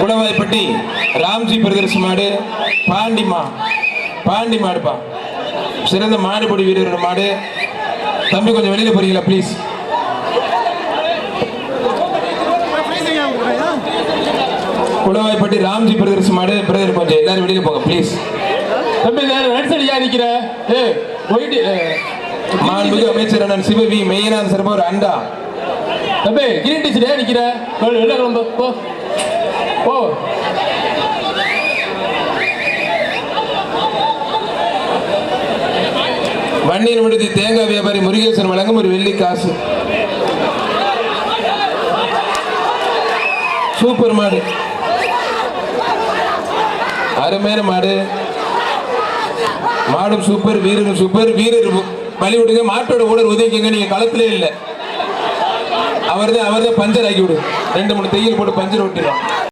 Kulavaipatti Ramji brothers மாடு பாண்டிமா பாண்டி மாடுப்பா. சிறந்த மாடுபிடி வீரரோட மாடு. தம்பி கொஞ்சம் வெளியில போறீங்களா ப்ளீஸ் குளவாய்ப்பட்டி ராம்ஜி பிரதர்ஸ் மாடு பிரதர் கொஞ்சம் எல்லாரும் வெளியில போங்க ப்ளீஸ் தம்பி நடிச்சடியா நிக்கிற? ஏ போயிட்டு மாண்புமிகு அமைச்சர் அண்ணன் சிவவி மெய்யனான் சிறப்பு ஒரு அண்டா. தம்பி கிரீன் டீச்சரே நிக்கிற? வெளில கிளம்பு போ. போ. வன்னியர் விடுதி தேங்காய் வியாபாரி முருகேசன் வழங்கும் ஒரு வெள்ளி காசு. சூப்பர் மாடு. அருமையான மாடு. மாடும் சூப்பர் வீரரும் சூப்பர். வீரர் பலி விடுங்க. மாட்டோட ஓடர் உதவிக்கங்க நீங்க களத்திலே இல்லை. அவர் தான் அவர் தான் பஞ்சர் ஆக்கி விடு ரெண்டு மூணு தையல் போட்டு பஞ்சர் ஓட்டிடும்